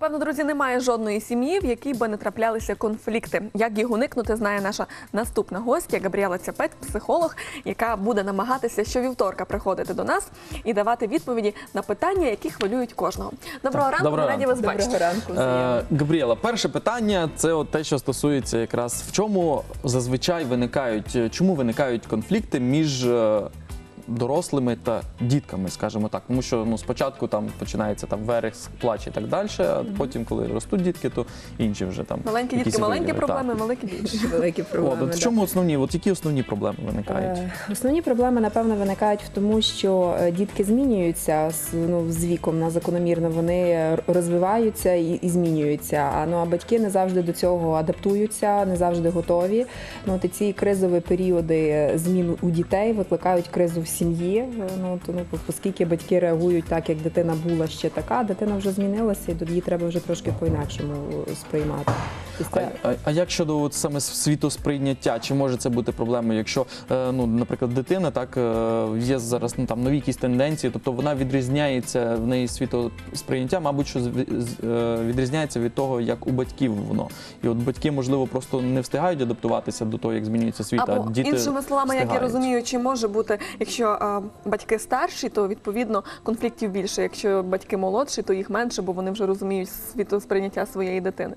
Напевно, друзі, немає жодної сім'ї, в якій би не траплялися конфлікти. Як їх уникнути, знає наша наступна гостя Габріела Цяпет, психолог, яка буде намагатися щовівторка приходити до нас і давати відповіді на питання, які хвилюють кожного. Доброго ранку, доброго раді вас бачити. ранку. Е, Габріела, перше питання це от те, що стосується якраз в чому зазвичай виникають, чому виникають конфлікти між е, дорослими та дітками, скажімо так. Тому що ну, спочатку там починається там верес, плач і так далі, а потім, коли ростуть дітки, то інші вже там. Маленькі якісь дітки, маленькі вияви, проблеми, так. великі більші. Великі проблеми. от в чому основні, от які основні проблеми виникають? Е, Основні проблеми, напевно, виникають в тому, що е, дітки змінюються з, ну, з віком на закономірно. Вони розвиваються і, і змінюються. А ну а батьки не завжди до цього адаптуються, не завжди готові. Ну, от і ці кризові періоди змін у дітей викликають кризу в сім'ї. Е, Ну, то, ну, оскільки батьки реагують так, як дитина була ще така, дитина вже змінилася, і її треба вже трошки по-інакшому е, сприймати. А, а, а як щодо от саме світосприйняття? Чи може це бути проблемою, якщо, е, ну, наприклад, дитина так е, є зараз ну, там нові якісь тенденції, тобто вона відрізняється в неї світосприйняття, мабуть, що з- з- е, відрізняється від того, як у батьків воно. І от батьки, можливо, просто не встигають адаптуватися до того, як змінюється світ, Або а діти іншими словами, як я встигають. розумію, чи може бути, якщо е, батьки старші, то відповідно конфліктів більше. Якщо батьки молодші, то їх менше, бо вони вже розуміють світосприйняття своєї дитини.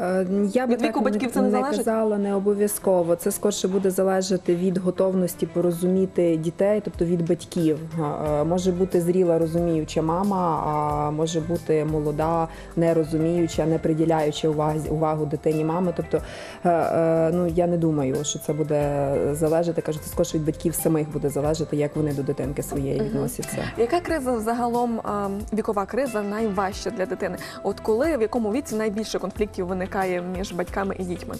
Е, Я би Від віку так батьків це не залежить? казала, не обов'язково. Це скорше буде залежати від готовності порозуміти дітей, тобто від батьків. Е, Може бути зріла розуміюча мама, а може бути молода, не розуміюча, не приділяюча увазі увагу дитині мами. Тобто, е, ну я не думаю, що це буде залежати. Кажу, це скорше від батьків самих буде залежати, як вони до дитинки своєї відносяться. Яка криза загалом вікова криза найважча для дитини? От коли в якому віці найбільше конфліктів виникає між батьками і дітьми?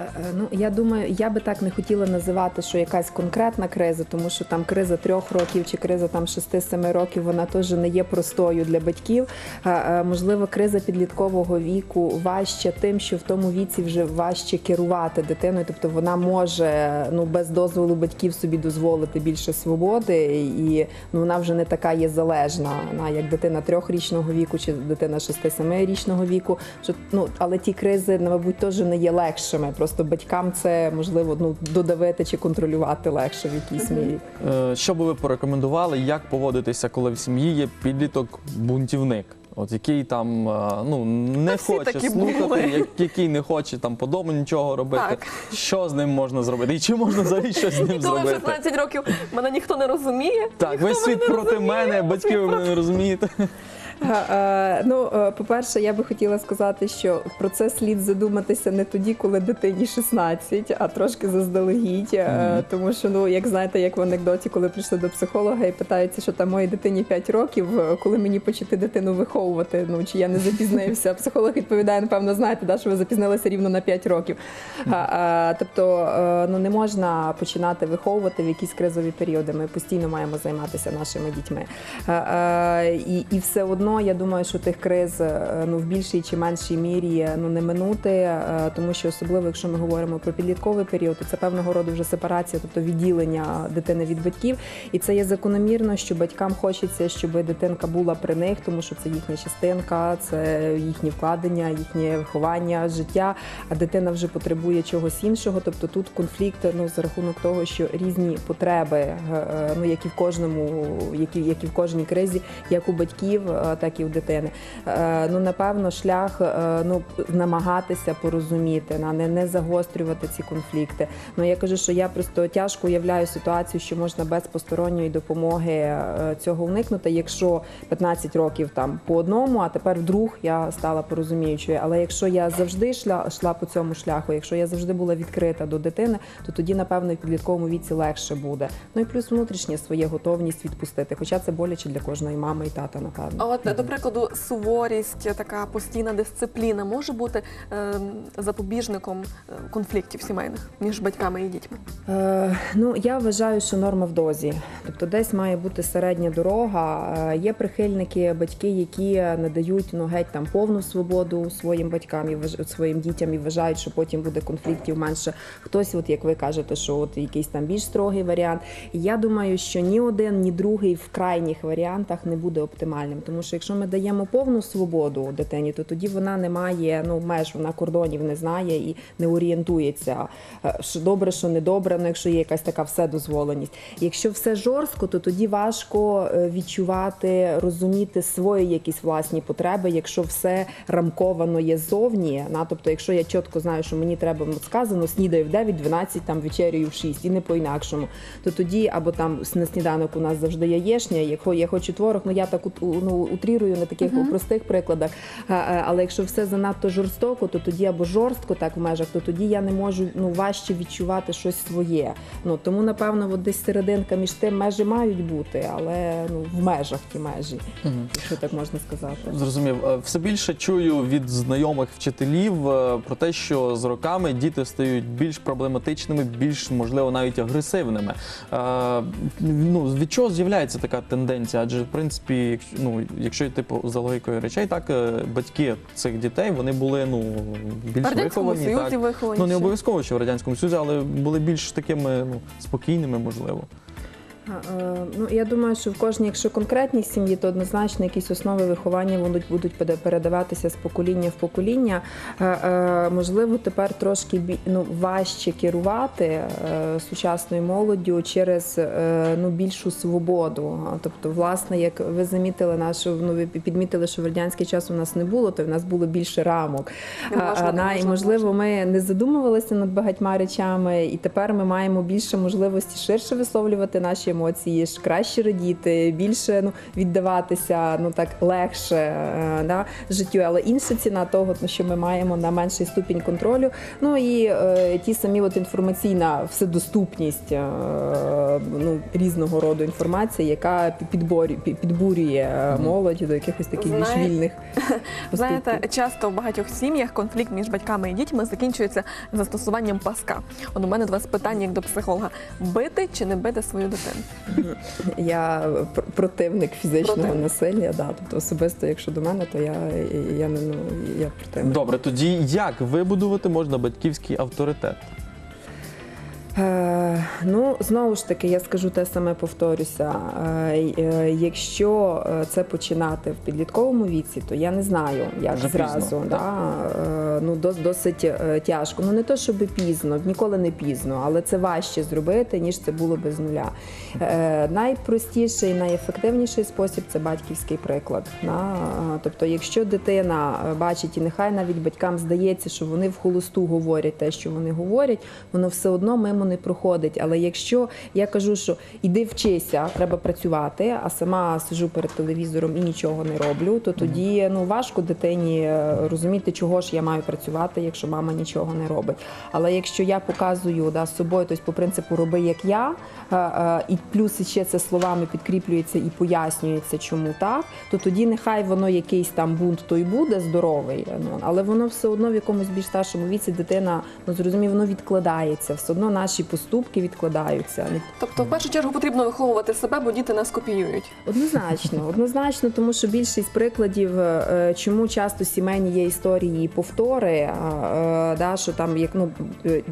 Е, е, Ну я думаю, я би так не хотіла називати, що якась конкретна криза, тому що там криза трьох років чи криза там шести-семи років, вона теж не є простою для батьків. Е, Можливо, криза підліткового віку важча тим, що в тому віці вже важче керувати дитиною, тобто вона може ну без дозволу батьків собі дозволити більше свободи, і ну вона вже не така є залежна, як дитина трьохрічного віку чи дитина шести-семирічного віку. Що ну але ті кризи, мабуть, теж не є легшими. Просто батькам це можливо ну додавити чи контролювати легше в якійсь мірі. Е, Що би ви порекомендували, як поводитися, коли в сім'ї є підліток-бунтівник? От який там е, ну не Та всі хоче слухати, були. як- який не хоче там по дому нічого робити. Так. Що з ним можна зробити? І чи можна взагалі щось з ним І коли зробити? 16 років мене ніхто не розуміє. Так, ніхто весь світ проти розуміє, мене, батьки ви мене не розумієте. Ну, е, по-перше, я би хотіла сказати, що про це слід задуматися не тоді, коли дитині 16, а трошки заздалегідь. Е, Тому що, ну, як знаєте, як в анекдоті, коли прийшли до психолога і питаються, що там моїй дитині 5 років, е, коли мені почати дитину виховувати, ну чи я не запізнився. Психолог відповідає, напевно, знаєте, да, що ви запізнилися рівно на 5 років. А, тобто, ну не можна починати виховувати в якісь кризові періоди. Ми постійно маємо займатися нашими дітьми. І, і все одно я думаю, що тих криз е, ну в більшій чи меншій мірі ну не минути, е, тому що особливо, якщо ми говоримо про підлітковий період, то це певного роду вже сепарація, тобто відділення дитини від батьків. І це є закономірно, що батькам хочеться, щоб дитинка була при них, тому що це їхня частинка, це їхні вкладення, їхнє виховання, життя. А дитина вже потребує чогось іншого. Тобто тут конфлікт ну за рахунок того, що різні потреби, е, е, ну як і в кожному, як і, як і в кожній кризі, як у батьків, е, так і у дитини. Е, Ну напевно, шлях е, ну намагатися порозуміти, не, не загострювати ці конфлікти. Ну я кажу, що я просто тяжко уявляю ситуацію, що можна без посторонньої допомоги е, цього уникнути, якщо 15 років там по одному, а тепер вдруг я стала порозуміючою. Але якщо я завжди йшла, йшла по цьому шляху, якщо я завжди була відкрита до дитини, то тоді, напевно, в підлітковому віці легше буде. Ну і плюс внутрішня своє готовність відпустити. Хоча це боляче для кожної мами і тата, напевно. От до прикладу, суворість, така постійна дисципліна може бути е, запобіжником е, конфліктів сімейних між батьками і дітьми. Е, ну я вважаю, що норма в дозі. Тобто десь має бути середня дорога. Е, є прихильники, батьки, які надають ну геть там повну свободу своїм батькам і своїм дітям і вважають, що потім буде конфліктів менше. Хтось, от як ви кажете, що от якийсь там більш строгий варіант. Я думаю, що ні один, ні другий в крайніх варіантах не буде оптимальним, тому що що якщо ми даємо повну свободу дитині, то тоді вона не має ну меж, вона кордонів не знає і не орієнтується. е, Що добре, що не добре, ну якщо є якась така вседозволеність. Якщо все жорстко, то тоді важко е, відчувати, розуміти свої якісь власні потреби, якщо все рамковано є ззовні. На тобто, якщо я чітко знаю, що мені треба от сказано, снідаю в 9, 12, там вечерюю в 6 і не по-інакшому, то тоді або там на сніданок у нас завжди яєшня, якщо я хочу творог, ну я так ну, утрірую на таких простих прикладах. А, а, Але якщо все занадто жорстоко, то тоді або жорстко так в межах, то тоді я не можу ну важче відчувати щось своє. Ну тому напевно, от десь серединка між тим межі мають бути, але ну в межах ті межі, якщо так можна сказати. Зрозумів. Е, Все більше чую від знайомих вчителів е, про те, що з роками діти стають більш проблематичними, більш можливо навіть агресивними. Е, Ну від чого з'являється така тенденція? Адже в принципі, якщо- ну якщо йти типу, за логікою речей, так е, батьки цих дітей вони були ну більш В виховані. Союзі так. виховані Ну не обов'язково, що в радянському союзі, але були більш такими ну спокійними, можливо. Е, Ну я думаю, що в кожній, якщо конкретній сім'ї, то однозначно якісь основи виховання будуть будуть передаватися з покоління в покоління. Е, е, Можливо, тепер трошки ну, важче керувати сучасною молоддю через ну більшу свободу. Тобто, власне, як ви замітили, нашу ну ви підмітили, що в радянський час у нас не було, то в нас було більше рамок. Не можна, не і можливо, ми не задумувалися над багатьма речами, і тепер ми маємо більше можливості ширше висловлювати наші емоції, ж краще радіти, більше ну, віддаватися ну так легше е, да, життю. Але інша ціна того, ну, що ми маємо на менший ступінь контролю. Ну і е, ті самі от інформаційна вседоступність е, ну, різного роду інформації, яка підборі, підбурює е, молодь до якихось таких більш вільних Знаєте, часто в багатьох сім'ях конфлікт між батьками і дітьми закінчується застосуванням паска. От у мене до вас питання як до психолога: бити чи не бити свою дитину? Я противник фізичного Противник. насилля, да. Тобто особисто, якщо до мене, то я, я не ну я противник. Добре, тоді як вибудувати можна батьківський авторитет? Е, ну знову ж таки, я скажу те саме, повторюся. Е, е, якщо це починати в підлітковому віці, то я не знаю, як Вже зразу. пізно, да? Е, ну дос, досить е, тяжко. Ну не то, щоб пізно, ніколи не пізно, але це важче зробити, ніж це було без нуля. Е, найпростіший, найефективніший спосіб це батьківський приклад. Да? Тобто, якщо дитина бачить, і нехай навіть батькам здається, що вони в холосту говорять те, що вони говорять, воно все одно мимо не проходить. Але якщо я кажу, що іди вчися, треба працювати, а сама сижу перед телевізором і нічого не роблю, то тоді ну важко дитині е, розуміти, чого ж я маю працювати, якщо мама нічого не робить. Але якщо я показую да, з собою, тобто по принципу роби як я, е, е, і плюс ще це словами підкріплюється і пояснюється, чому так, то тоді нехай воно якийсь там бунт той буде здоровий, ну але воно все одно в якомусь більш старшому віці дитина ну зрозумів, воно відкладається. Все одно наші поступки відкладаються. Тобто, в першу чергу потрібно виховувати себе, бо діти нас копіюють. Однозначно, однозначно, тому що більшість прикладів, е, чому часто сімейні є історії і повтори, е, да, що там як ну е,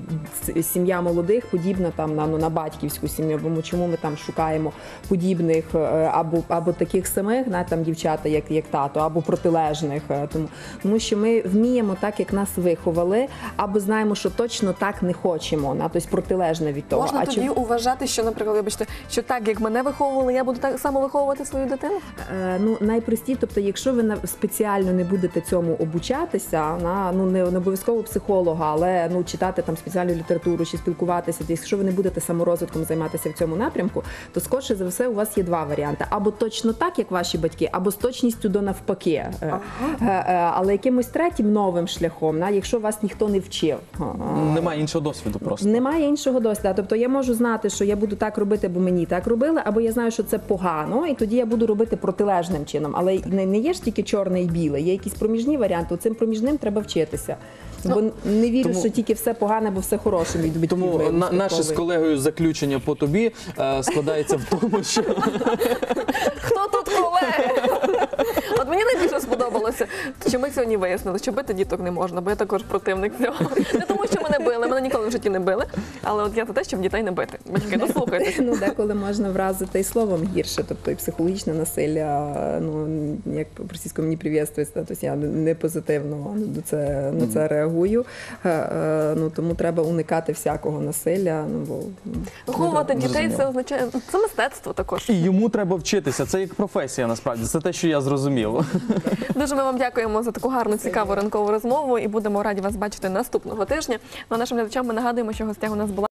сім'я молодих подібна там на ну на батьківську сім'ю, бо чому ми там шукаємо подібних або або таких самих, на там дівчата, як як тато, або протилежних. Тому тому що ми вміємо так, як нас виховали, або знаємо, що точно так не хочемо, на тобто протилежне від того. Можна а тоді чому- вважати, що, наприклад, вибачте, що так як мене виховували, я буду так само виховувати свою дитину? Е, Ну, найпрості, тобто, якщо ви спеціально не будете цьому обучатися, на ну не, не обов'язково психолога, але ну читати там спеціальну літературу чи спілкуватися, то якщо ви не будете саморозвитком займатися в цьому напрямку, то скорше за все у вас є два варіанти: або точно так, як ваші батьки, або з точністю до навпаки. Е, е, е, Але якимось третім новим шляхом, на якщо вас ніхто не вчив. Немає іншого досвіду просто. немає іншого досвіду. Тобто я можу знати, що я буду так робити, бо мені так робили, або я знаю, що це погано, і тоді я буду робити протилежним чином. Але не, не є ж тільки чорне і біле, є якісь проміжні варіанти. Цим проміжним треба вчитися. Бо не вірю, тому- що тільки все погане, бо все хороше від. Тому на, наше з колегою заключення по тобі е, складається в тому, що Хто тут колеги? Сподобалося? Що ми сьогодні вияснили, що бити діток не можна, бо я також противник цього. Не тому, що мене били, мене ніколи в житті не били. Але от я за те, щоб дітей не бити. Батьки, дослухайтеся. Ну, деколи можна вразити і словом гірше, тобто і психологічне насилля, ну як російською мені привітствується, тобто я не позитивно до це на це реагую. Е, е, Ну тому треба уникати всякого насилля. Ну бо Виховувати дітей це означає це мистецтво також. І йому треба вчитися. Це як професія, насправді. Це те, що я зрозумів. Дуже ми вам дякуємо за таку гарну, цікаву ранкову розмову і будемо раді вас бачити наступного тижня. Ну, а нашим глядачам ми нагадуємо, що гостя у нас була.